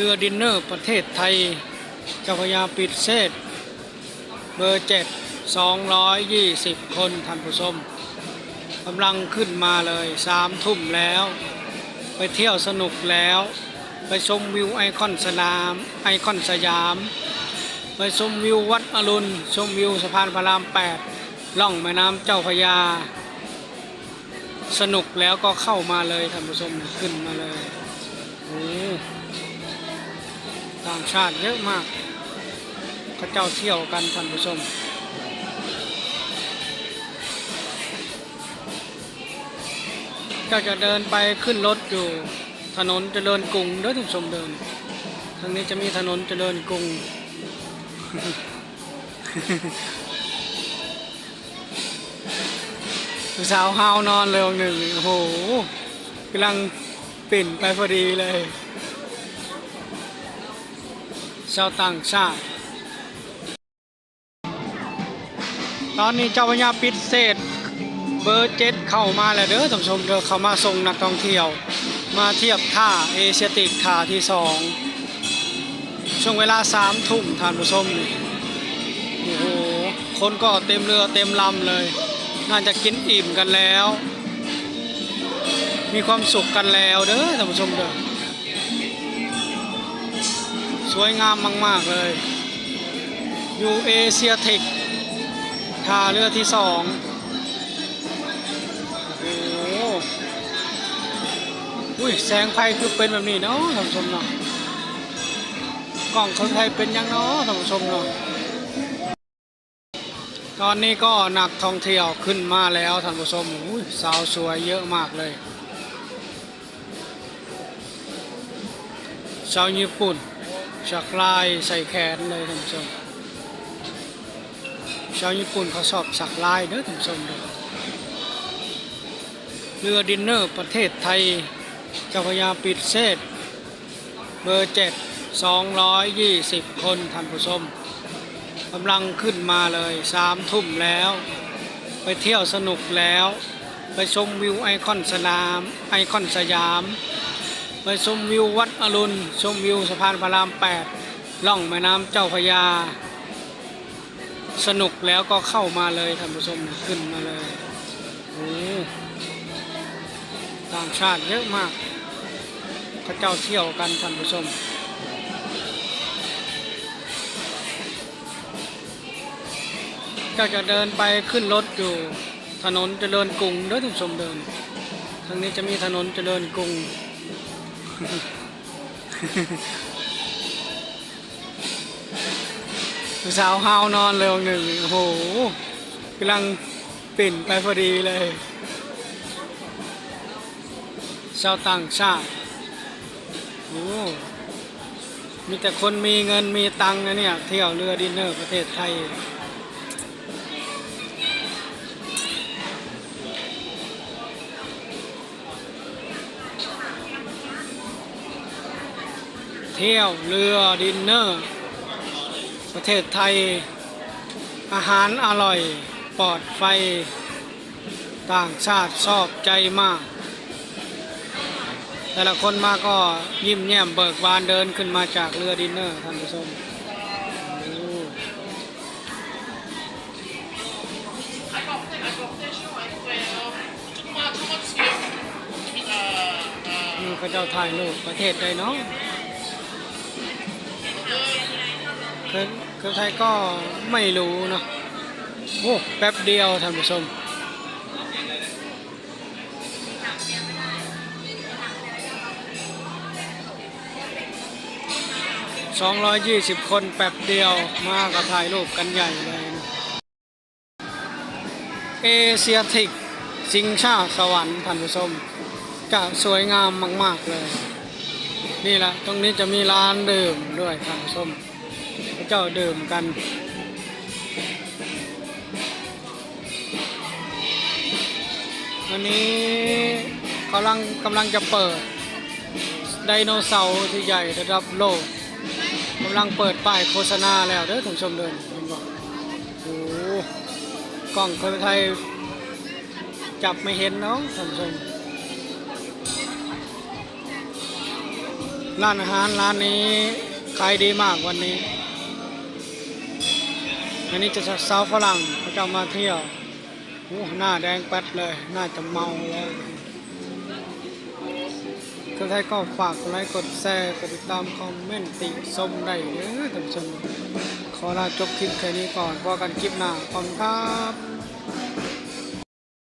รือดินเนอร์ประเทศไทยเจ้าพยาปิดเซตเบอร์เจ็ดสองร้อยยี่สิบคนท่านผู้ชมกำลังขึ้นมาเลยสามทุ่มแล้ว ไปเที่ยวสนุกแล้ว ไปชมวิวไอคอนสนาม ไอคอนสยาม ไปชมวิววัดอรุณ ชมวิวสะพานพระรามแปดล่องแม่น้ำเจ้าพยา สนุกแล้วก็เข้ามาเลยท่านผู้ชมขึ้นมาเลยโอ้ ต่างชาติเยอะมากเขาเจ้าเที่ยวกันท่านผู้ชมเจ้าจะเดินไปขึ้นรถอยู่ถนนเจริญกรุงเด้อท่านผู้ชมเดิน ทางนี้จะมีถนนเจริญกรุงสาวฮาวนอนเลยวันหนึ่งโอ้โหกำลังปิ่นไปพอดีเลย ชาวต่างชาติ ตอนนี้เจ้าพญาปิดเศษเบอร์เจ็ดเข้ามาแล้วเด้อท่านผู้ชมเด้อเข้ามาส่งนักท่องเที่ยว มาเทียบท่าเอเชียติกท่าที่สองช่วงเวลาสามทุ่มท่านผู้ชมโอ้โหคนก็เต็มเรือเต็มลำเลย น่าจะกินอิ่มกันแล้ว มีความสุขกันแล้วเด้อท่านผู้ชมเด้อ สวยงามมาก ๆ เลย อยู่เอเชียเทคท่าเรือที่สองโอ้โหอุ้ยแสงไฟคือเป็นแบบนี้เนาะท่านผู้ชมเนาะกล้องคนไทยเป็นยังเนาะท่านผู้ชมเนาะตอนนี้ก็นักท่องเที่ยวขึ้นมาแล้วท่านผู้ชมอุ้ยสาวสวยเยอะมากเลยชาวญี่ปุ่น ชักลายใส่แขนเลยท่านผู้ชมชาวญี่ปุ่นเขาชอบสักลายเด้อท่านผู้ชมเด้อเรือดินเนอร์ประเทศไทยเจ้าพรยาปิดเซตเบอร์เจ็ดสองร้อยยี่สิบคนท่านผู้ชมกำลังขึ้นมาเลยสามทุ่มแล้ว ไปเที่ยวสนุกแล้ว ไปชมวิวไอคอนสนาม ไอคอนสยาม ไปชมวิววัดอรุณ ชมวิวสะพานพระรามแปดล่องแม่น้ำเจ้าพระยา สนุกแล้วก็เข้ามาเลยท่านผู้ชมขึ้นมาเลยโอ้ต่างชาติเยอะมากเขาเจ้าเที่ยวกันท่านผู้ชมก็จะเดินไปขึ้นรถอยู่ถนนเจริญกรุงเด้อท่านผู้ชมเดินทางนี้จะมีถนนเจริญกรุง สาวฮาวนอนเลยวันหนึ่งโอ้โหกำลังปิ่นไปพอดีเลย ชาวต่างชาติโอ้มีแต่คนมีเงินมีตังค์นะเนี่ย เที่ยวเรือดินเนอร์ประเทศไทย เที่ยวเรือดินเนอร์ ประเทศไทย อาหารอร่อย ปลอดไฟ ต่างชาติชอบใจมาก แต่ละคนมาก็ยิ้มแย้มเบิกบานเดินขึ้นมาจากเรือดินเนอร์ท่านผู้ชมโอ้นี่พระเจ้าถ่ายรูปประเทศใดเนาะ เคยเคยไทยก็ไม่รู้เนาะโอ้แป๊บเดียวท่านผู้ชมสองร้อยยี่สิบคนแป๊บเดียวมาก็ถ่ายรูปกันใหญ่เลยนะเอเชียทิกสิงชาสวรรค์ท่านผู้ชมจะสวยงามมาก ๆ เลย นี่แหละ ตรงนี้จะมีร้านดื่มด้วยท่านผู้ชม เจ้าดื่มกันวันนี้กำลังกำลังจะเปิดไดโนเสาร์ที่ใหญ่ระดับโลกกำลังเปิดป้ายโฆษณาแล้วเด้อท่านชมเดินเห็นบ่โอ้โหกล้องคนไทยจับไม่เห็นเนาะท่านผู้ชมร้านอาหารร้านนี้ขายดีมากวันนี้ อันนี้จะสาวฝรั่งเขาจะมาเที่ยวโอ้หน้าแดงแป๊ดเลยน่าจะเมาแล้วก็ได้ก็ฝากกดไลค์กดแชร์กดติดตามคอมเมนต์ติชมได้เด้อท่านผู้ชมขอลาจบคลิปแค่นี้ก่อนพอกันคลิปหน้าขอบคุณครับ